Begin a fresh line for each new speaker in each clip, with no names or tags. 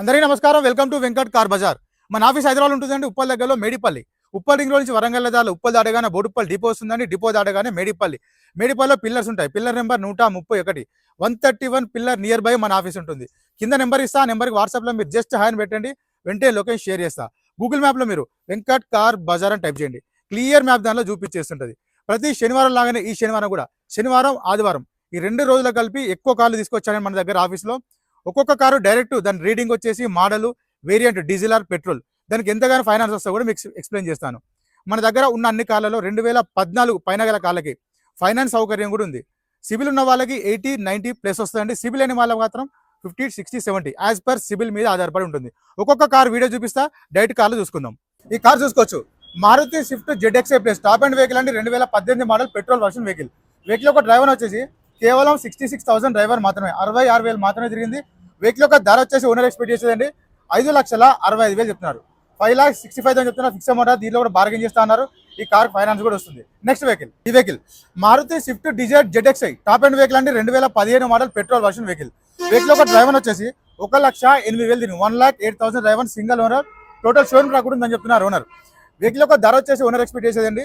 అందరికీ నమస్కారం. Welcome to Venkat car bazaar. మన ఆఫీస్ హైదరాబాద్ ఉంటుందండి ఉప్పల్ దగ్గరలో మేడిపల్లి. ఉప్పల్ రింగ్ నుంచి వరంగల్ దాల ఉప్పల్ దాడగానే బోడుప్పల్ డిపో వస్తుందండి. డిపో దాటగానే మేడిపల్లి. మేడిపల్లిలో పిల్లర్స్ ఉంటాయి. పిల్లర్ నెంబర్ నూట ముప్పై ఒకటి. One thirty one pillar near by మన ఆఫీస్ ఉంటుంది. కింద నెంబర్ ఇస్తా ఆ నెంబర్కి వాట్సాప్లో మీరు జస్ట్ హాయ్ పెట్టండి. వెంటనే లొకేషన్ షేర్ చేస్తా. గూగుల్ మ్యాప్లో మీరు వెంకట్ కార్ బజార్ అని టైప్ చేయండి. క్లియర్ మ్యాప్ దానిలో చూపించేస్తుంటుంది ప్రతి శనివారం లాగానే ఈ శనివారం కూడా శనివారం ఆదివారం ఈ రెండు రోజులు కలిపి ఎక్కువ కార్లు తీసుకొచ్చాను మన దగ్గర ఆఫీస్లో. ఒక్కొక్క కారు డైరెక్ట్ దాని రీడింగ్ వచ్చేసి model variant diesel or petrol. దానికి ఎంతగానో ఫైనాన్స్ వస్తా కూడా మీకు ఎక్స్ప్లెయిన్ చేస్తాను. మన దగ్గర ఉన్న అన్ని కార్లలో రెండు వేల పద్నాలుగు పైన గల కార్లకి ఫైనాన్స్ సౌకర్యం కూడా ఉంది. సిబిల్ ఉన్న వాళ్ళకి ఎయిటీ నైంటీ ప్లస్ వస్తుందండి సిబిల్ అనే వాళ్ళకి మాత్రం fifty sixty seventy as per CIBIL మీద ఆధారపడి ఉంటుంది. ఒక్కొక్క కార్ వీడియో చూపిస్తా డైరెక్ట్ కార్లు చూసుకుందాం. ఈ కార్ చూసుకోవచ్చు. Maruti Swift ZXA plus top end vehicle అండి. రెండు వేల పద్దెనిమిది model petrol version vehicle. Vehicle ఒక డ్రైవర్ వచ్చేసి కేవలం సిక్స్టీ సిక్స్ థౌసండ్ డ్రైవర్ మాత్రమే. అరవై ఆరు వేలు మాత్రమే తిరిగింది. వెహికల్ యొక్క ధర వచ్చేసి ఓనర్ ఎక్స్పెక్ట్ చేసేదండి. ఐదు లక్షల అరవై ఐదు వేలు చెప్తున్నారు. Five lakhs sixty five thousand చెప్తున్నారు. ఫిక్స్ అమౌంట్ దీనిలో కూడా బార్గెన్ చేస్తా అన్నారు. ఈ కార్ ఫైనాన్స్ కూడా వస్తుంది. నెక్స్ట్ వెహికల్ ఈ vehicle Maruti Swift Dzire ZXI top end vehicle అండి. రెండు వేల పదిహేను model petrol version vehicle vehicle ఒక డ్రైవర్ వచ్చేసి ఒక లక్ష ఎనిమిది వేలు దీని one lakh eight thousand driver single owner total showroom రాకుండా ఉందని చెప్తున్నారు ఓనర్ వెహికల్ యొక్క ధర వచ్చేసి ఓనర్ ఎక్స్పెక్ట్ చేసేదండి.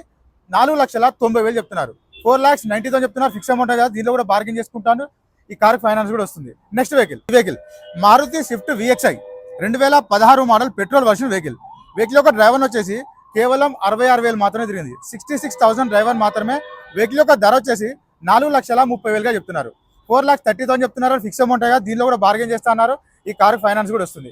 నాలుగు లక్షల తొంభై వేలు చెప్తున్నారు. ఫోర్ లాక్స్ నైన్టీ థౌసండ్ చెప్తున్నారు. ఫిక్స్ అమౌంట్ కదా? దీనిలో కూడా బార్గెన్ చేసుకుంటాను. ఈ కార్ ఫైనాన్స్ కూడా వస్తుంది. Next vehicle vehicle Maruti Swift VXI రెండు వేల పదహారు model petrol version vehicle vehicle యొక్క డ్రైవర్ వచ్చేసి కేవలం అరవై ఆరు వేలు మాత్రమే తిరిగింది. సిక్స్టీ సిక్స్ థౌసండ్ డ్రైవర్ మాత్రమే వెహికల్ యొక్క ధర వచ్చేసి నాలుగు లక్షల ముప్పై వేలుగా చెప్తున్నారు. ఫోర్ లాక్స్ థర్టీ థౌసండ్ చెప్తున్నారు. ఫిక్స్ అమౌంట్ కదా దీనిలో కూడా బార్గెన్ చేస్తున్నారు ఈ కార్ ఫైనాన్స్ కూడా వస్తుంది.